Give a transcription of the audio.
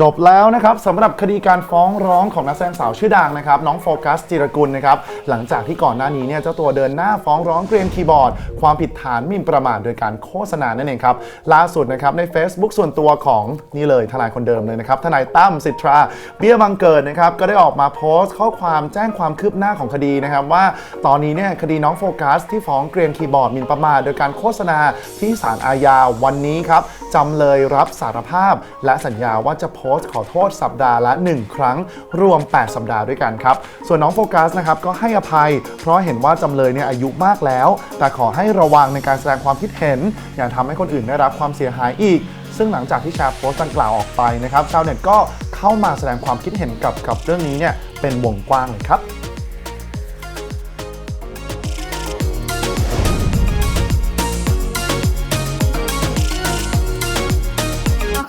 จบแล้วนะครับสำหรับคดีการฟ้องร้องของนักแสดงสาวชื่อดังนะครับน้องโฟกัสจิรกุลนะครับหลังจากที่ก่อนหน้านี้เนี่ยเจ้าตัวเดินหน้าฟ้องร้องเกรียนคีย์บอร์ด ความผิดฐานหมิ่นประมาทโดยการโฆษณานั่นเองครับล่าสุดนะครับใน Facebook ส่วนตัวของนี่เลยทนายคนเดิมเลยนะครับทนายตั้มสิทธาเบี้ยบังเกิดนะครับก็ได้ออกมาโพสต์ข้อความแจ้งความคืบหน้าของคดีนะครับว่าตอนนี้เนี่ยคดีน้องโฟกัสที่ฟ้องเกรียนคีย์บอร์ดหมิ่นประมาทโดยการโฆษณาที่ศาลอาญาวันนี้ครับจำเลยรับสารภาพ และสัญญาว่าจะพสต์ขอโทษสัปดาห์ละ 1 ครั้ง รวม 8 สัปดาห์ด้วยกันครับ ส่วนน้องโฟกัสนะครับก็ให้อภัย เพราะเห็นว่าจำเลยเนี่ยอายุมากแล้ว แต่ขอให้ระวังในการแสดงความคิดเห็น อย่าทำให้คนอื่นได้รับความเสียหายอีก ซึ่งหลังจากที่แชร์โพสต์ดังกล่าวออกไปนะครับชาวเน็ตก็เข้ามาแสดงความคิดเห็นกับกับเรื่องนี้เนี่ยเป็นวงกว้างเลยครับ